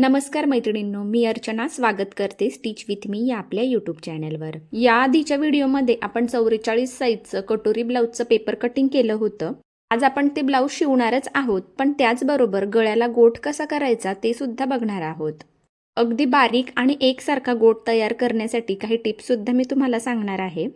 नमस्कार मैत्रिणींनो मी अर्चना स्वागत करते स्टिच विथ मी या आपल्या यूट्यूब चॅनलवर या आधीच्या व्हिडिओमध्ये आपण चौवेचाळीस साईजचं कटोरी ब्लाऊजचं पेपर कटिंग केलं होतं. आज आपण ते ब्लाऊज शिवणारच आहोत पण त्याचबरोबर गळ्याला गोठ कसा करायचा ते सुद्धा बघणार आहोत. अगदी बारीक आणि एकसारखा गोट तयार करण्यासाठी काही टिप्ससुद्धा मी तुम्हाला सांगणार आहे.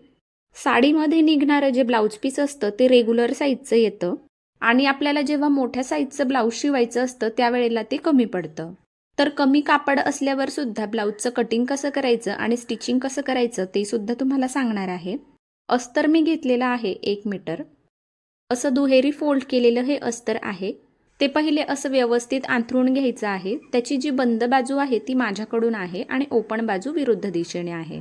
साडीमध्ये निघणारं जे ब्लाऊज पीस असतं ते रेग्युलर साईजचं येतं. आणि आपल्याला जेव्हा मोठ्या साईजचं ब्लाऊज शिवायचं असतं त्यावेळेला ते कमी पडतं. तर कमी कापड असल्यावर सुद्धा ब्लाऊजचं कटिंग कसं करायचं आणि स्टिचिंग कसं करायचं ते सुद्धा तुम्हाला सांगणार आहे. अस्तर मी घेतलेलं आहे एक मीटर असं दुहेरी फोल्ड केलेलं हे अस्तर आहे. ते पहिले असं व्यवस्थित अंथरून घ्यायचं आहे. त्याची जी बंद बाजू आहे ती माझ्याकडून आहे आणि ओपन बाजू विरुद्ध दिशेने आहे.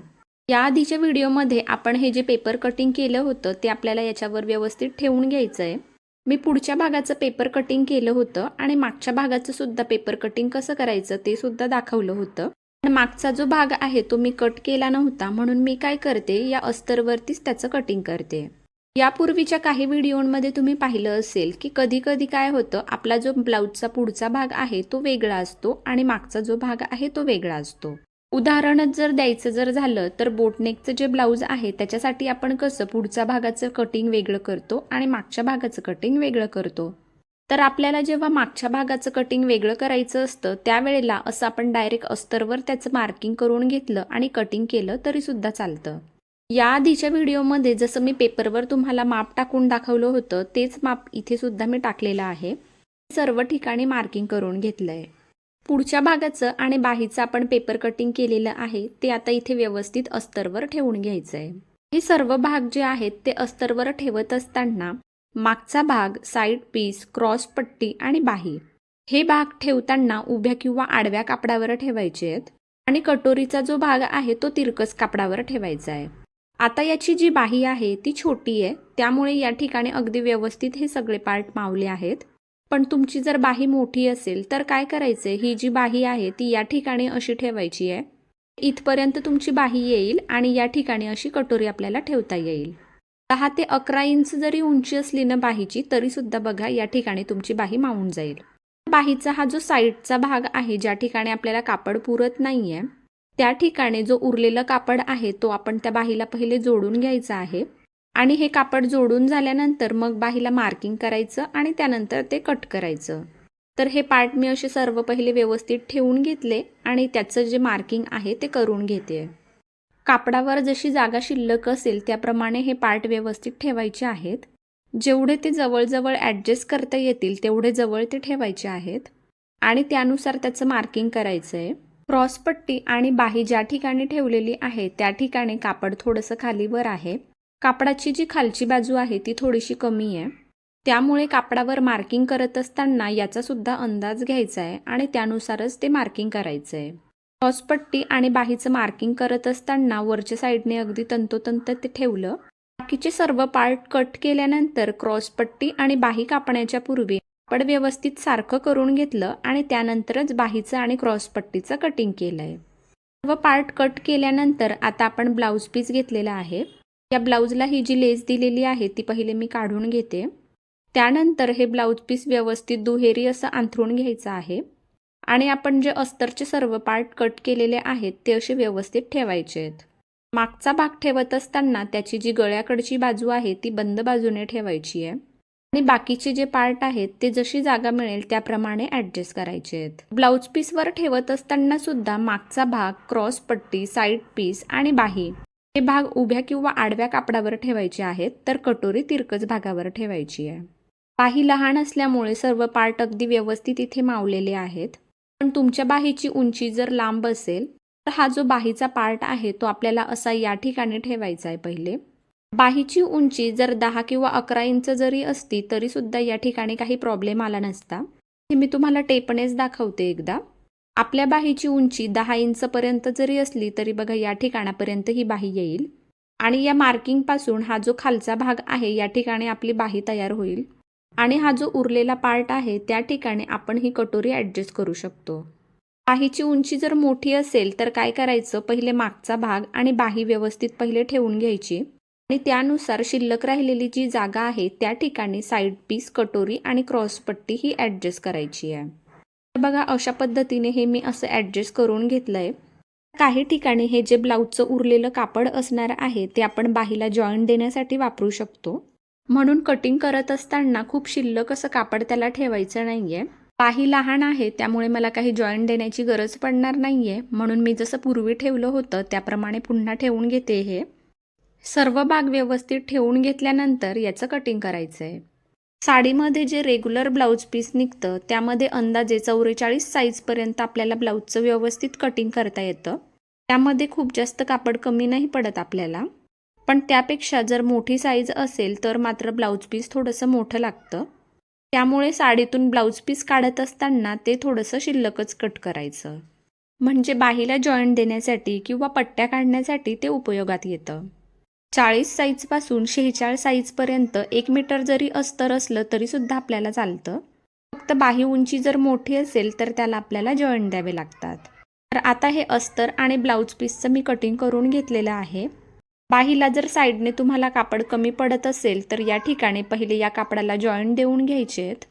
या आधीच्या व्हिडिओमध्ये आपण हे जे पेपर कटिंग केलं होतं ते आपल्याला याच्यावर व्यवस्थित ठेवून घ्यायचं आहे मी पुढच्या भागाचं पेपर कटिंग केलं होतं आणि मागच्या भागाचं सुद्धा पेपर कटिंग कसं करायचं ते सुद्धा दाखवलं होतं. पण मागचा जो भाग आहे तो मी कट केला नव्हता म्हणून मी काय करते या अस्तरवरतीच त्याचं कटिंग करते. यापूर्वीच्या काही व्हिडिओमध्ये तुम्ही पाहिलं असेल की कधी कधी काय होतं आपला जो ब्लाऊजचा पुढचा भाग आहे तो वेगळा असतो आणि मागचा जो भाग आहे तो वेगळा असतो. उदाहरणच जर द्यायचं जर झालं तर बोटनेकचं जे ब्लाऊज आहे त्याच्यासाठी आपण कसं पुढच्या भागाचं कटिंग वेगळं करतो आणि मागच्या भागाचं कटिंग वेगळं करतो? तर आपल्याला जेव्हा मागच्या भागाचं कटिंग वेगळं करायचं असतं त्यावेळेला असं आपण डायरेक्ट अस्तरवर त्याचं मार्किंग करून घेतलं आणि कटिंग केलं तरी सुद्धा चालतं. या आधीच्या व्हिडिओमध्ये जसं मी पेपरवर तुम्हाला माप टाकून दाखवलं होतं तेच माप इथे सुद्धा मी टाकलेलं आहे. सर्व ठिकाणी मार्किंग करून घेतलं आहे पुढच्या भागाचं आणि बाहीचं आपण पेपर कटिंग केलेलं आहे ते आता इथे व्यवस्थित अस्तरवर ठेवून घ्यायचं आहे हे सर्व भाग जे आहेत ते अस्तरवर ठेवत असताना मागचा भाग साईड पीस क्रॉस पट्टी आणि बाही. हे भाग ठेवताना उभ्या किंवा आडव्या कापडावर ठेवायचे आहेत आणि कटोरीचा जो भाग आहे तो तिरकस कापडावर ठेवायचा आहे आता याची जी बाही आहे ती छोटी आहे त्यामुळे या ठिकाणी अगदी व्यवस्थित हे सगळे पार्ट मावले आहेत. पण तुमची जर बाही मोठी असेल तर काय करायचं? ही जी बाही आहे ती या ठिकाणी अशी ठेवायची आहे. इथपर्यंत तुमची बाही येईल आणि या ठिकाणी अशी कटोरी आपल्याला ठेवता येईल. दहा ते अकरा इंच जरी उंची असली ना बाहीची तरीसुद्धा बघा या ठिकाणी तुमची बाही मावून जाईल. बाहीचा हा जो साईडचा भाग आहे ज्या ठिकाणी आपल्याला कापड पुरत नाही आहे त्या ठिकाणी जो उरलेला कापड आहे तो आपण त्या बाहीला पहिले जोडून घ्यायचा आहे. आणि हे कापड जोडून झाल्यानंतर मग बाहीला मार्किंग करायचं आणि त्यानंतर ते कट करायचं. तर हे पार्ट मी असे सर्व पहिले व्यवस्थित ठेवून घेतले आणि त्याचं जे मार्किंग आहे ते करून घेते. कापडावर जशी जागा शिल्लक असेल त्याप्रमाणे हे पार्ट व्यवस्थित ठेवायचे आहेत. जेवढे ते जवळजवळ ॲडजस्ट करता येतील तेवढे जवळ ते ठेवायचे आहेत. आणि त्यानुसार त्याचं मार्किंग करायचं आहे क्रॉसपट्टी आणि बाही ज्या ठिकाणी ठेवलेली आहे त्या ठिकाणी कापड थोडंसं खालीवर आहे. कापडाची जी खालची बाजू आहे ती थोडीशी कमी आहे. त्यामुळे कापडावर मार्किंग करत असताना याचा सुद्धा अंदाज घ्यायचा आहे आणि त्यानुसारच ते मार्किंग करायचं आहे क्रॉसपट्टी आणि बाहीचं मार्किंग करत असताना वरच्या साईडने अगदी तंतोतंत ते ठेवलं. बाकीचे सर्व पार्ट कट केल्यानंतर क्रॉसपट्टी आणि बाही कापण्याच्या पूर्वी कापड व्यवस्थित सारखं करून घेतलं आणि त्यानंतरच बाहीचं आणि क्रॉसपट्टीचं कटिंग केलंय. सर्व पार्ट कट केल्यानंतर आता आपण ब्लाऊज पीस घेतलेला आहे. या ब्लाऊजला ही जी लेस दिलेली आहे ती पहिले मी काढून घेते. त्यानंतर हे ब्लाऊज पीस व्यवस्थित दुहेरी असं अंथरून घ्यायचं आहे. आणि आपण जे अस्तरचे सर्व पार्ट कट केलेले आहेत ते असे व्यवस्थित ठेवायचे आहेत. मागचा भाग ठेवत असताना त्याची जी गळ्याकडची बाजू आहे ती बंद बाजूने ठेवायची आहे. आणि बाकीचे जे पार्ट आहेत ते जशी जागा मिळेल त्याप्रमाणे ॲडजस्ट करायचे आहेत. ब्लाऊज पीसवर ठेवत असताना सुद्धा मागचा भाग क्रॉस पट्टी साईड पीस आणि बाही हे भाग उभ्या किंवा आडव्या कापडावर ठेवायचे आहेत तर कटोरी तिरकस भागावर ठेवायची आहे. बाही लहान असल्यामुळे सर्व पार्ट अगदी व्यवस्थित इथे मावलेले आहेत. पण तुमच्या बाहीची उंची जर लांब असेल तर हा जो बाहीचा पार्ट आहे तो आपल्याला असा या ठिकाणी ठेवायचा आहे पहिले. बाहीची उंची जर दहा किंवा अकरा इंच जरी असती तरी सुद्धा या ठिकाणी काही प्रॉब्लेम आला नसता. हे मी तुम्हाला टेपनेच दाखवते एकदा. आपल्या बाहीची उंची दहा इंचपर्यंत जरी असली तरी बघा या ठिकाणापर्यंत ही बाही येईल. आणि या मार्किंगपासून हा जो खालचा भाग आहे या ठिकाणी आपली बाही तयार होईल. आणि हा जो उरलेला पार्ट आहे त्या ठिकाणी आपण ही कटोरी ॲडजस्ट करू शकतो. बाहीची उंची जर मोठी असेल तर काय करायचं? पहिले मागचा भाग आणि बाही व्यवस्थित पहिले ठेवून घ्यायची. आणि त्यानुसार शिल्लक राहिलेली जी जागा आहे त्या ठिकाणी साईड पीस कटोरी आणि क्रॉसपट्टी ही ॲडजस्ट करायची आहे. तर बघा अशा पद्धतीने हे मी असं ॲडजस्ट करून घेतलं आहे काही ठिकाणी हे जे ब्लाऊजचं उरलेलं कापड असणार आहे ते आपण बाहीला जॉईंट देण्यासाठी वापरू शकतो. म्हणून कटिंग करत असताना खूप शिल्लक असं कापड त्याला ठेवायचं नाही आहे बाही लहान आहे त्यामुळे मला काही जॉईंट देण्याची गरज पडणार नाही आहे म्हणून मी जसं पूर्वी ठेवलं होतं त्याप्रमाणे पुन्हा ठेवून घेते हे. सर्व भाग व्यवस्थित ठेवून घेतल्यानंतर याचं कटिंग करायचं आहे साडीमध्ये जे रेग्युलर ब्लाऊज पीस निघतं त्यामध्ये अंदाजे चौवेचाळीस साईजपर्यंत आपल्याला ब्लाऊजचं व्यवस्थित कटिंग करता येतं. त्यामध्ये खूप जास्त कापड कमी नाही पडत आपल्याला. पण त्यापेक्षा जर मोठी साईज असेल तर मात्र ब्लाऊज पीस थोडंसं मोठं लागतं. त्यामुळे साडीतून ब्लाऊज पीस काढत असताना ते थोडंसं शिल्लकच कट करायचं. म्हणजे बाहीला जॉईंट देण्यासाठी किंवा पट्ट्या काढण्यासाठी ते उपयोगात येतं. चाळीस साईजपासून शेहेचाळीस साईजपर्यंत एक मीटर जरी अस्तर असलं तरीसुद्धा आपल्याला चालतं. फक्त बाही उंची जर मोठी असेल तर त्याला आपल्याला जॉईंट द्यावे लागतात. तर आता हे अस्तर आणि ब्लाऊज पीसचं मी कटिंग करून घेतलेलं आहे. बाहीला जर साईडने तुम्हाला कापड कमी पडत असेल तर या ठिकाणी पहिले या कापडाला जॉईंट देऊन घ्यायचे आहेत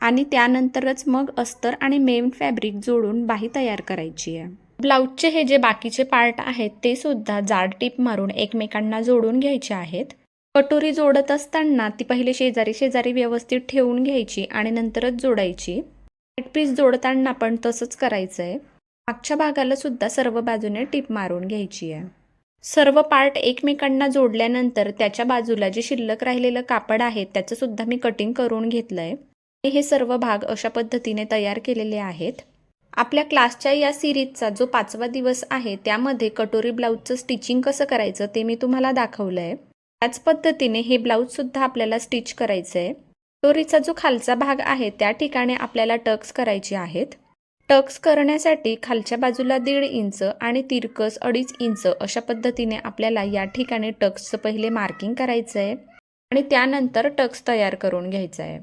आणि त्यानंतरच मग अस्तर आणि मेन फॅब्रिक जोडून बाही तयार करायची आहे. ब्लाऊजचे हे जे बाकीचे पार्ट आहेत ते सुद्धा जाड टीप मारून एकमेकांना जोडून घ्यायचे आहेत. कटोरी जोडत असताना ती पहिले शेजारी शेजारी व्यवस्थित ठेवून घ्यायची आणि नंतरच जोडायची. पीस जोडताना पण तसंच करायचं आहे मागच्या भागाला सुद्धा सर्व बाजूने टीप मारून घ्यायची आहे. सर्व पार्ट एकमेकांना जोडल्यानंतर त्याच्या बाजूला जे शिल्लक राहिलेलं कापड आहे त्याचं सुद्धा मी कटिंग करून घेतलं आहे हे सर्व भाग अशा पद्धतीने तयार केलेले आहेत. आपल्या क्लासच्या या सिरीजचा जो पाचवा दिवस आहे त्यामध्ये कटोरी ब्लाऊजचं स्टिचिंग कसं करायचं ते मी तुम्हाला दाखवलं आहे त्याच पद्धतीने हे ब्लाऊजसुद्धा आपल्याला स्टिच करायचं आहे कटोरीचा जो खालचा भाग आहे त्या ठिकाणी आपल्याला टक्स करायचे आहेत. टक्स करण्यासाठी खालच्या बाजूला दीड इंच आणि तिरकस अडीच इंच अशा पद्धतीने आपल्याला या ठिकाणी टक्सचं पहिले मार्किंग करायचं आहे आणि त्यानंतर टक्स तयार करून घ्यायचं आहे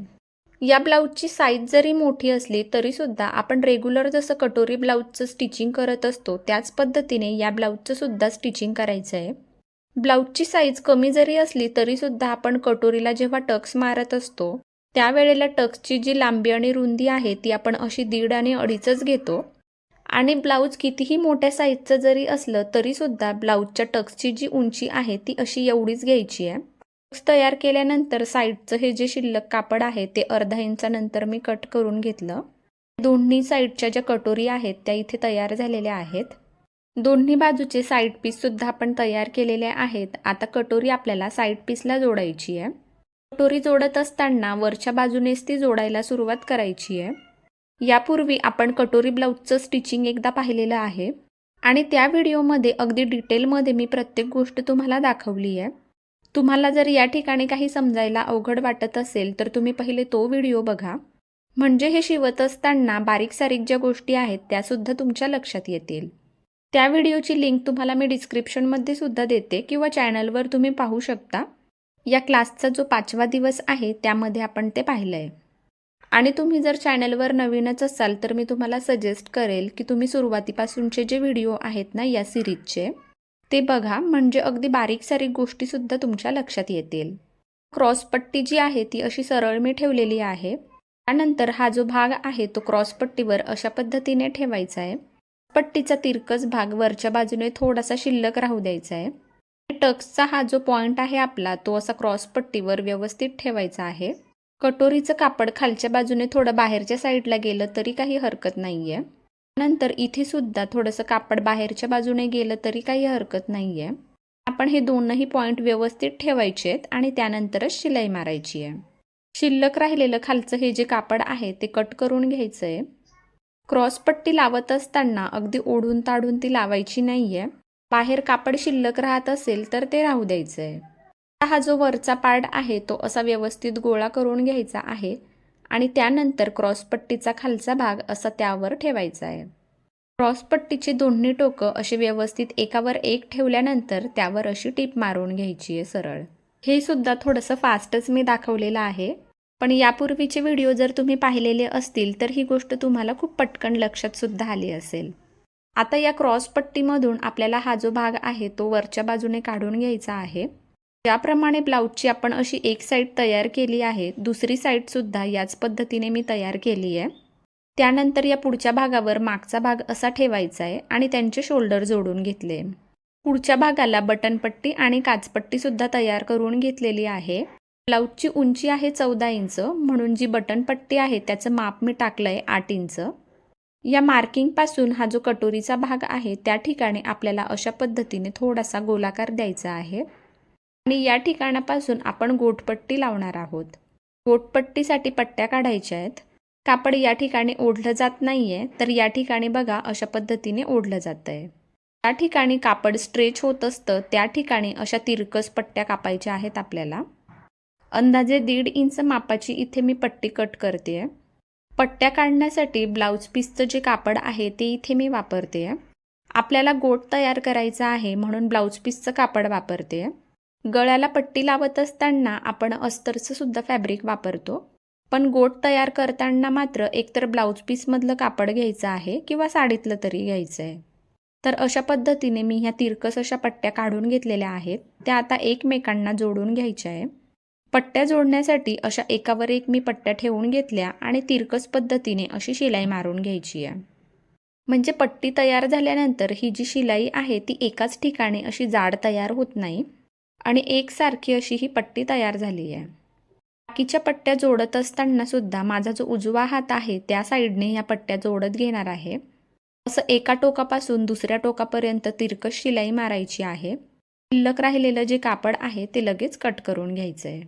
या ब्लाऊजची साईज जरी मोठी असली तरीसुद्धा आपण रेग्युलर जसं कटोरी ब्लाऊजचं स्टिचिंग करत असतो त्याच पद्धतीने या ब्लाऊजचं सुद्धा स्टिचिंग करायचं आहे. ब्लाऊजची साईज कमी जरी असली तरीसुद्धा आपण कटोरीला जेव्हा टक्स मारत असतो त्यावेळेला टक्सची जी लांबी आणि रुंदी आहे ती आपण अशी दीड आणि अडीचच घेतो. आणि ब्लाऊज कितीही मोठ्या साईजचं जरी असलं तरीसुद्धा ब्लाऊजच्या टक्सची जी उंची आहे ती अशी एवढीच घ्यायची आहे. तयार केल्यानंतर साईडचं हे जे शिल्लक कापड आहे ते अर्धा इंचानंतर मी कट करून घेतलं. दोन्ही साईडच्या ज्या कटोरी आहेत त्या इथे तयार झालेल्या आहेत. दोन्ही बाजूचे साईड पीससुद्धा आपण तयार केलेले आहेत. आता कटोरी आपल्याला साईड पीसला जोडायची आहे. कटोरी जोडत असताना वरच्या बाजूनेच ती जोडायला सुरुवात करायची आहे. यापूर्वी आपण कटोरी ब्लाऊजचं स्टिचिंग एकदा पाहिलेलं आहे. आणि त्या व्हिडिओमध्ये अगदी डिटेलमध्ये मी प्रत्येक गोष्ट तुम्हाला दाखवली आहे. तुम्हाला जर या ठिकाणी काही समजायला अवघड वाटत असेल तर तुम्ही पहिले तो व्हिडिओ बघा. म्हणजे हे शिवत असताना बारीक सारीक ज्या गोष्टी आहेत त्यासुद्धा तुमच्या लक्षात येतील. त्या व्हिडिओची लिंक तुम्हाला मी डिस्क्रिप्शनमध्ये सुद्धा देते किंवा चॅनलवर तुम्ही पाहू शकता. या क्लासचा जो पाचवा दिवस आहे त्यामध्ये आपण ते पाहिलं आहे आणि तुम्ही जर चॅनलवर नवीनच असाल तर मी तुम्हाला सजेस्ट करेल की तुम्ही सुरुवातीपासूनचे जे व्हिडिओ आहेत ना या सिरीजचे ते बघा म्हणजे अगदी बारीक सारीक गोष्टीसुद्धा तुमच्या लक्षात येतील. क्रॉसपट्टी जी आहे ती अशी सरळ मी ठेवलेली आहे. त्यानंतर हा जो भाग आहे तो क्रॉसपट्टीवर अशा पद्धतीने ठेवायचा आहे. पट्टीचा तिरकस भाग वरच्या बाजूने थोडासा शिल्लक राहू द्यायचा आहे. टक्सचा हा जो पॉईंट आहे आपला तो असा क्रॉसपट्टीवर व्यवस्थित ठेवायचा आहे. कटोरीचं कापड खालच्या बाजूने थोडं बाहेरच्या साईडला गेलं तरी काही हरकत नाही आहे नंतर इथे सुद्धा थोडंसं कापड बाहेरच्या बाजूने गेलं तरी काही हरकत नाही आहे आपण हे दोनही पॉईंट व्यवस्थित ठेवायचे आहेत आणि त्यानंतरच शिलाई मारायची आहे. शिल्लक राहिलेलं खालचं हे जे कापड आहे ते कट करून घ्यायचं आहे क्रॉसपट्टी लावत असताना अगदी ओढून ताडून ती लावायची नाही आहे बाहेर कापड शिल्लक राहत असेल तर ते राहू द्यायचं आहे हा जो वरचा पार्ट आहे तो असा व्यवस्थित गोळा करून घ्यायचा आहे. आणि त्यानंतर क्रॉसपट्टीचा खालचा भाग असा त्यावर ठेवायचा आहे. क्रॉसपट्टीची दोन्ही टोकं अशी व्यवस्थित एकावर एक ठेवल्यानंतर त्यावर अशी टीप मारून घ्यायची आहे सरळ. हे सुद्धा थोडंसं फास्टच मी दाखवलेलं आहे. पण यापूर्वीचे व्हिडिओ जर तुम्ही पाहिलेले असतील तर ही गोष्ट तुम्हाला खूप पटकन लक्षात सुद्धा आली असेल. आता या क्रॉसपट्टीमधून आपल्याला हा जो भाग आहे तो वरच्या बाजूने काढून घ्यायचा आहे. ज्याप्रमाणे ब्लाऊजची आपण अशी एक साईड तयार केली आहे दुसरी साईडसुद्धा याच पद्धतीने मी तयार केली आहे. त्यानंतर या पुढच्या भागावर मागचा भाग असा ठेवायचा आहे आणि त्यांचे शोल्डर जोडून घेतले. पुढच्या भागाला बटनपट्टी आणि काचपट्टीसुद्धा तयार करून घेतलेली आहे. ब्लाऊजची उंची आहे चौदा इंच म्हणून जी बटनपट्टी आहे त्याचं माप मी टाकलं आहे आठ इंच. या मार्किंगपासून हा जो कटोरीचा भाग आहे त्या ठिकाणी आपल्याला अशा पद्धतीने थोडासा गोलाकार द्यायचा आहे. आणि या ठिकाणापासून आपण गोटपट्टी लावणार आहोत. गोटपट्टीसाठी पट्ट्या काढायच्या आहेत. कापड या ठिकाणी ओढलं जात नाही आहे तर या ठिकाणी बघा अशा पद्धतीने ओढलं जातं आहे त्या ठिकाणी कापड स्ट्रेच होत असतं त्या ठिकाणी अशा तिरकस पट्ट्या कापायच्या आहेत आपल्याला. अंदाजे दीड इंच मापाची इथे मी पट्टी कट करते. आहे पट्ट्या काढण्यासाठी ब्लाऊज पीसचं जे कापड आहे ते इथे मी वापरते. आहे आपल्याला गोट तयार करायचा आहे म्हणून ब्लाऊज पीसचं कापड वापरते. आहे गळ्याला पट्टी लावत असताना आपण अस्तरचं सुद्धा फॅब्रिक वापरतो. पण गोट तयार करताना मात्र एकतर ब्लाऊज पीसमधलं कापड घ्यायचं आहे किंवा साडीतलं तरी घ्यायचं आहे तर अशा पद्धतीने मी ह्या तिरकस अशा पट्ट्या काढून घेतलेल्या आहेत. त्या आता एकमेकांना जोडून घ्यायच्या आहे पट्ट्या जोडण्यासाठी अशा एकावर एक मी पट्ट्या ठेवून घेतल्या आणि तिरकस पद्धतीने अशी शिलाई मारून घ्यायची आहे म्हणजे पट्टी तयार झाल्यानंतर ही जी शिलाई आहे ती एकाच ठिकाणी अशी जाड तयार होत नाही. आणि एकसारखी अशी ही पट्टी तयार झाली आहे. बाकीच्या पट्ट्या जोडत असताना सुद्धा माझा जो उजवा हात आहे त्या साईडने ह्या पट्ट्या जोडत घेणार आहे. असं एका टोकापासून दुसऱ्या टोकापर्यंत तिरकस शिलाई मारायची आहे. शिल्लक राहिलेलं जे कापड आहे ते लगेच कट करून घ्यायचं आहे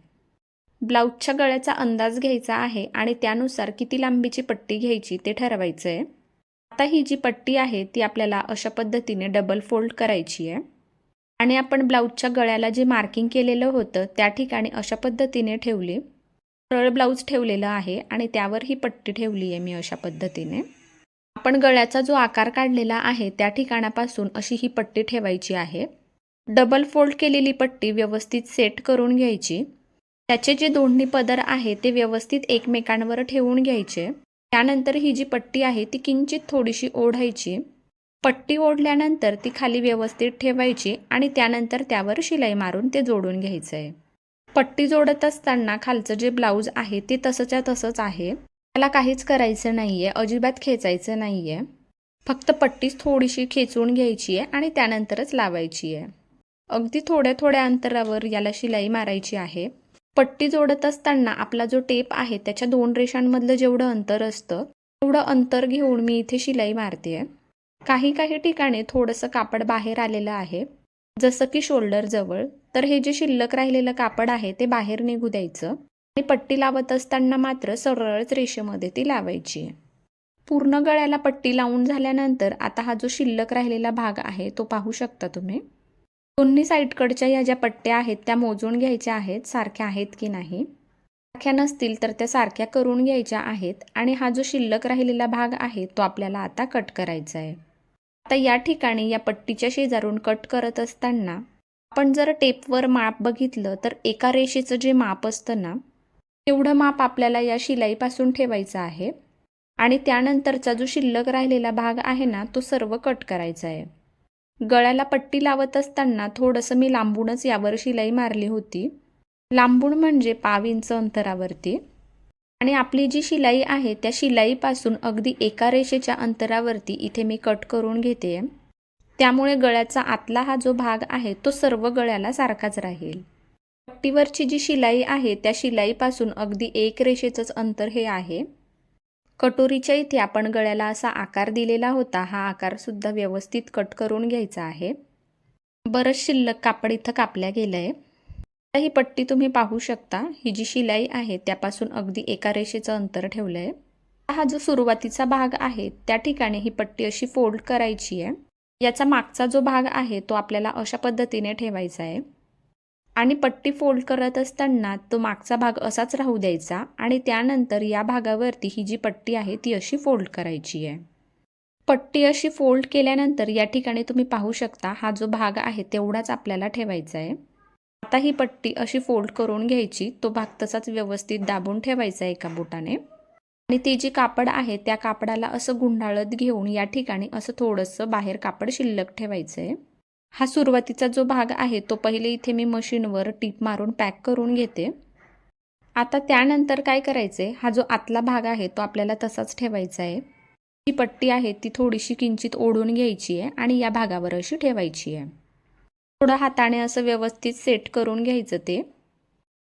ब्लाऊजच्या गळ्याचा अंदाज घ्यायचा आहे आणि त्यानुसार किती लांबीची पट्टी घ्यायची ते ठरवायचं आहे आता ही जी पट्टी आहे ती आपल्याला अशा पद्धतीने डबल फोल्ड करायची आहे. आणि आपण ब्लाऊजच्या गळ्याला जे मार्किंग केलेलं होतं त्या ठिकाणी अशा पद्धतीने ठेवली. सरळ ब्लाऊज ठेवलेलं आहे आणि त्यावर ही पट्टी ठेवली आहे मी अशा पद्धतीने. आपण गळ्याचा जो आकार काढलेला आहे त्या ठिकाणापासून अशी ही पट्टी ठेवायची आहे. डबल फोल्ड केलेली पट्टी व्यवस्थित सेट करून घ्यायची. त्याचे जे दोन्ही पदर आहे ते व्यवस्थित एकमेकांवर ठेवून घ्यायचे. त्यानंतर ही जी पट्टी आहे ती किंचित थोडीशी ओढायची. पट्टी ओढल्यानंतर ती खाली व्यवस्थित ठेवायची आणि त्यानंतर त्यावर शिलाई मारून ते जोडून घ्यायचं आहे पट्टी जोडत असताना खालचं जे ब्लाऊज आहे ते तसंच्या तसंच आहे. त्याला काहीच करायचं नाही आहे अजिबात खेचायचं नाही आहे फक्त पट्टीच थोडीशी खेचून घ्यायची आहे आणि त्यानंतरच लावायची आहे अगदी थोड्या थोड्या अंतरावर याला शिलाई मारायची आहे. पट्टी जोडत असताना आपला जो टेप आहे त्याच्या दोन रेषांमधलं जेवढं अंतर असतं तेवढं अंतर घेऊन मी इथे शिलाई मारते आहे काही काही ठिकाणी थोडंसं कापड बाहेर आलेलं आहे. जसं की शोल्डर जवळ. तर हे जे शिल्लक राहिलेलं कापड आहे ते बाहेर निघू द्यायचं. आणि पट्टी लावत असताना मात्र सरळच रेषेमध्ये ती लावायची. आहे पूर्ण गळ्याला पट्टी लावून झाल्यानंतर आता हा जो शिल्लक राहिलेला भाग आहे तो पाहू शकता तुम्ही? दोन्ही साईडकडच्या ह्या ज्या पट्ट्या आहेत त्या मोजून घ्यायच्या आहेत सारख्या आहेत की नाही? सारख्या नसतील तर त्या सारख्या करून घ्यायच्या आहेत. आणि हा जो शिल्लक राहिलेला भाग आहे तो आपल्याला आता कट करायचा आहे. आता या ठिकाणी या पट्टीच्या शेजारून कट करत असताना आपण जर टेपवर माप बघितलं तर एका रेषेचं जे माप असतं ना तेवढं माप आपल्याला या शिलाईपासून ठेवायचं आहे. आणि त्यानंतरचा जो शिल्लक राहिलेला भाग आहे ना तो सर्व कट करायचा आहे. गळ्याला पट्टी लावत असताना थोडंसं मी लांबूनच यावर शिलाई मारली होती. लांबून म्हणजे पाव इंच अंतरावरती. आणि आपली जी शिलाई आहे त्या शिलाईपासून अगदी एका रेषेच्या अंतरावरती इथे मी कट करून घेते. त्यामुळे गळ्याचा आतला हा जो भाग आहे तो सर्व गळ्याला सारखाच राहील. पट्टीवरची जी शिलाई आहे त्या शिलाईपासून अगदी एक रेषेचंच अंतर हे आहे. कटोरीच्या इथे आपण गळ्याला असा आकार दिलेला होता हा आकारसुद्धा व्यवस्थित कट करून घ्यायचा आहे. बरंच शिल्लक कापड इथं कापल्या गेलं आहे ही पट्टी तुम्ही पाहू शकता. ही जी शिलाई आहे त्यापासून अगदी एका रेषेचं अंतर ठेवलं आहे हा जो सुरुवातीचा भाग आहे त्या ठिकाणी ही पट्टी अशी फोल्ड करायची आहे. याचा मागचा जो भाग आहे तो आपल्याला अशा पद्धतीने ठेवायचा आहे. आणि पट्टी फोल्ड करत असताना तो मागचा भाग असाच राहू द्यायचा आणि त्यानंतर या भागावरती ही जी पट्टी आहे ती अशी फोल्ड करायची आहे. पट्टी अशी फोल्ड केल्यानंतर या ठिकाणी तुम्ही पाहू शकता हा जो भाग आहे तेवढाच आपल्याला ठेवायचा आहे. आता ही पट्टी अशी फोल्ड करून घ्यायची तो भाग तसाच व्यवस्थित दाबून ठेवायचा एका बोटाने. आणि ती जी कापड आहे त्या कापडाला असं गुंडाळत घेऊन या ठिकाणी असं थोडंसं बाहेर कापड शिल्लक ठेवायचं आहे हा सुरुवातीचा जो भाग आहे तो पहिले इथे मी मशीनवर टीप मारून पॅक करून घेते. आता त्यानंतर काय करायचं आहे हा जो आतला भाग आहे तो आपल्याला तसाच ठेवायचा आहे ही पट्टी आहे ती थोडीशी किंचित ओढून घ्यायची आहे आणि या भागावर अशी ठेवायची आहे थोडं हाताने असं व्यवस्थित सेट करून घ्यायचं ते.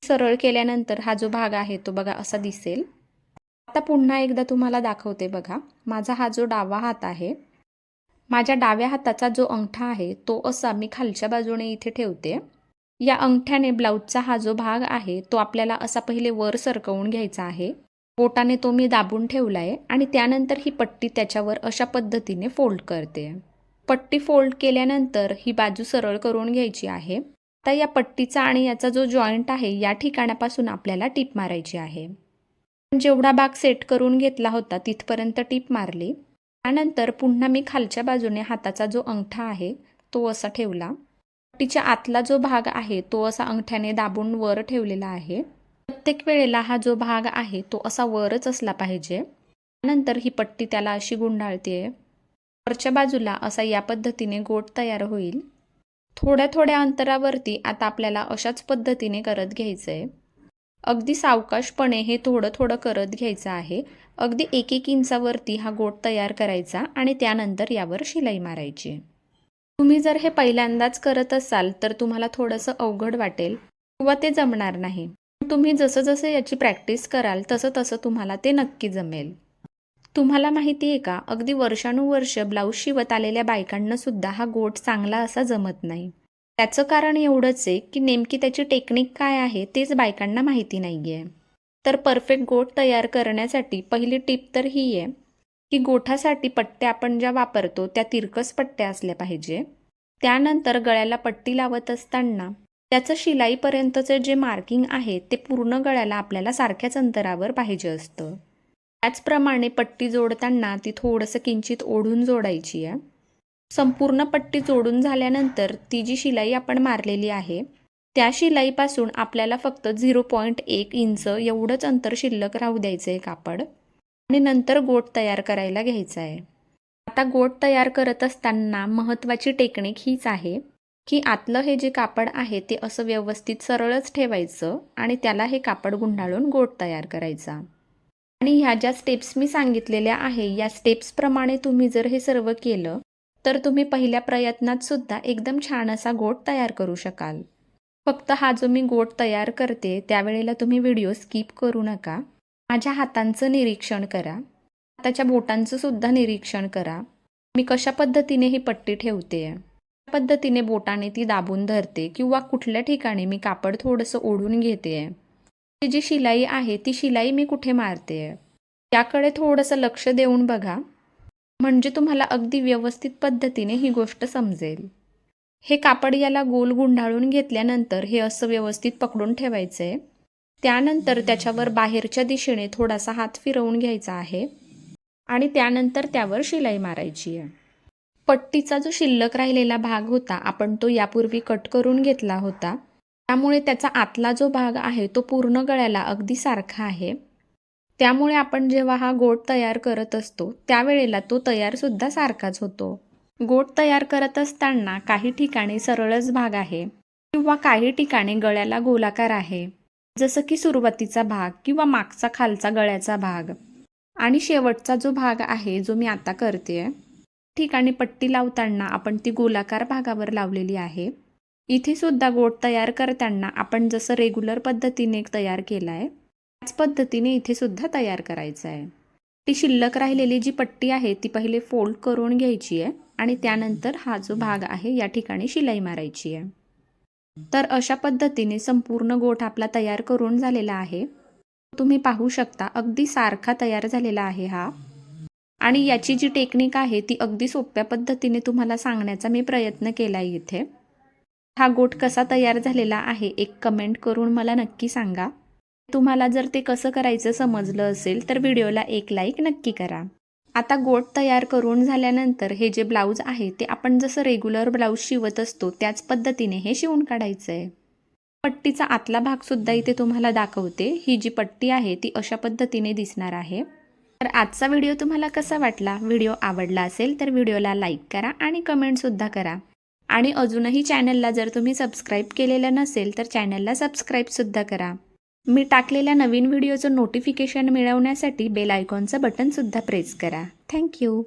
सरळ केल्यानंतर हा जो भाग आहे तो बघा असा दिसेल. आता पुन्हा एकदा तुम्हाला दाखवते बघा. माझा हा जो डावा हात आहे माझ्या डाव्या हाताचा जो अंगठा आहे तो असा मी खालच्या बाजूने इथे ठेवते. या अंगठ्याने ब्लाऊजचा हा जो भाग आहे तो आपल्याला असा पहिले वर सरकवून घ्यायचा आहे. बोटाने तो मी दाबून ठेवला आहे आणि त्यानंतर ही पट्टी त्याच्यावर अशा पद्धतीने फोल्ड करते. पट्टी फोल्ड केल्यानंतर ही बाजू सरळ करून घ्यायची आहे. आता या पट्टीचा आणि याचा जो जॉईंट आहे या ठिकाणापासून आपल्याला टीप मारायची आहे. जेवढा भाग सेट करून घेतला होता तिथपर्यंत टीप मारली. त्यानंतर पुन्हा मी खालच्या बाजूने हाताचा जो अंगठा आहे तो असा ठेवला. पट्टीच्या आतला जो भाग आहे तो असा अंगठ्याने दाबून वर ठेवलेला आहे. प्रत्येक वेळेला हा जो भाग आहे तो असा वरच असला पाहिजे. त्यानंतर ही पट्टी त्याला अशी गुंडाळते वरच्या बाजूला असा या पद्धतीने गोट तयार होईल. थोड्या थोड्या अंतरावरती आता आपल्याला अशाच पद्धतीने करत घ्यायचं आहे अगदी सावकाशपणे हे थोडं थोडं करत घ्यायचं आहे. अगदी एक एक इंचावरती हा गोट तयार करायचा आणि त्यानंतर यावर शिलाई मारायची. तुम्ही जर हे पहिल्यांदाच करत असाल तर तुम्हाला थोडंसं अवघड वाटेल किंवा ते जमणार नाही. तुम्ही जसं जसं याची प्रॅक्टिस कराल तसं तसं तुम्हाला ते नक्की जमेल. तुम्हाला माहिती आहे का? अगदी वर्षानुवर्ष ब्लाऊज शिवत आलेल्या बायकांना सुद्धा हा गोट चांगला असा जमत नाही. त्याचं कारण एवढंच आहे की नेमकी त्याची टेक्निक काय आहे तेच बायकांना माहिती नाही आहे तर परफेक्ट गोट तयार करण्यासाठी पहिली टिप तर ही आहे की गोठासाठी पट्ट्या आपण ज्या वापरतो त्या तिरकस पट्ट्या असल्या पाहिजे. त्यानंतर गळ्याला पट्टी लावत असताना त्याचं शिलाईपर्यंतचं जे मार्किंग आहे ते पूर्ण गळ्याला आपल्याला सारख्याच अंतरावर पाहिजे असतं. त्याचप्रमाणे पट्टी जोडताना ती थोडंसं किंचित ओढून जोडायची आहे. संपूर्ण पट्टी जोडून झाल्यानंतर ती जी शिलाई आपण मारलेली आहे त्या शिलाईपासून आपल्याला फक्त झिरो पॉईंट एक इंच एवढंच अंतर शिल्लक राहू द्यायचं आहे कापड आणि नंतर गोट तयार करायला घ्यायचा आहे. आता गोट तयार करत असताना महत्त्वाची टेक्निक हीच आहे की आतलं हे जे कापड आहे ते असं व्यवस्थित सरळच ठेवायचं आणि त्याला हे कापड गुंडाळून गोट तयार करायचा. आणि ह्या ज्या स्टेप्स मी सांगितलेल्या आहे या स्टेप्सप्रमाणे तुम्ही जर हे सर्व केलं तर तुम्ही पहिल्या प्रयत्नात सुद्धा एकदम छान असा गोट तयार करू शकाल. फक्त हा जो मी गोट तयार करते त्यावेळेला तुम्ही व्हिडिओ स्किप करू नका. माझ्या हातांचं निरीक्षण करा. हाताच्या बोटांचं सुद्धा निरीक्षण करा. मी कशा पद्धतीने ही पट्टी ठेवते? पद्धतीने बोटाने ती दाबून धरते? किंवा कुठल्या ठिकाणी मी कापड थोडंसं ओढून घेते? ती जी शिलाई आहे ती शिलाई मी कुठे मारते? याकडे थोडंसं लक्ष देऊन बघा. म्हणजे तुम्हाला अगदी व्यवस्थित पद्धतीने ही गोष्ट समजेल. हे कापड याला गोल गुंडाळून घेतल्यानंतर हे असं व्यवस्थित पकडून ठेवायचं आहे त्यानंतर त्याच्यावर बाहेरच्या दिशेने थोडासा हात फिरवून घ्यायचा आहे. आणि त्यानंतर त्यावर शिलाई मारायची आहे. पट्टीचा जो शिल्लक राहिलेला भाग होता आपण तो यापूर्वी कट करून घेतला होता. त्यामुळे त्याचा आतला जो भाग आहे तो पूर्ण गळ्याला अगदी सारखा आहे. त्यामुळे आपण जेव्हा हा गोट तयार करत असतो त्यावेळेला तो तयारसुद्धा सारखाच होतो. गोट तयार करत असताना काही ठिकाणी सरळच भाग आहे किंवा काही ठिकाणी गळ्याला गोलाकार आहे. जसं की सुरुवातीचा भाग किंवा मागचा खालचा गळ्याचा भाग. आणि शेवटचा जो भाग आहे जो मी आता करते ठिकाणी पट्टी लावताना आपण ती गोलाकार भागावर लावलेली आहे. इथे सुद्धा गोट तयार करताना आपण जसं रेग्युलर पद्धतीने तयार केला आहे त्याच पद्धतीने इथे सुद्धा तयार करायचं आहे ती शिल्लक राहिलेली जी पट्टी आहे ती पहिले फोल्ड करून घ्यायची आहे आणि त्यानंतर हा जो भाग आहे या ठिकाणी शिलाई मारायची आहे. तर अशा पद्धतीने संपूर्ण गोठ आपला तयार करून झालेला आहे. तुम्ही पाहू शकता अगदी सारखा तयार झालेला आहे हा. आणि याची जी टेक्निक आहे ती अगदी सोप्या पद्धतीने तुम्हाला सांगण्याचा मी प्रयत्न केला आहे इथे. हा गोठ कसा तयार झालेला आहे एक कमेंट करून मला नक्की सांगा. तुम्हाला जर ते कसं करायचं समजलं असेल तर व्हिडिओला एक लाईक नक्की करा. आता गोट तयार करून झाल्यानंतर हे जे ब्लाऊज आहे ते आपण जसं रेग्युलर ब्लाऊज शिवत असतो त्याच पद्धतीने हे शिवून काढायचं आहे पट्टीचा आतला भागसुद्धा इथे तुम्हाला दाखवते. ही जी पट्टी आहे ती अशा पद्धतीने दिसणार आहे. तर आजचा व्हिडिओ तुम्हाला कसा वाटला? व्हिडिओ आवडला असेल तर व्हिडिओला लाईक करा आणि कमेंटसुद्धा करा. आणि अजूनही चॅनलला जर तुम्ही सबस्क्राईब केलेलं नसेल तर चॅनलला सबस्क्राईबसुद्धा करा. मी टाकलेल्या नवीन व्हिडिओचं नोटिफिकेशन मिळवण्यासाठी बेल आयकॉनचं बटनसुद्धा प्रेस करा. Thank you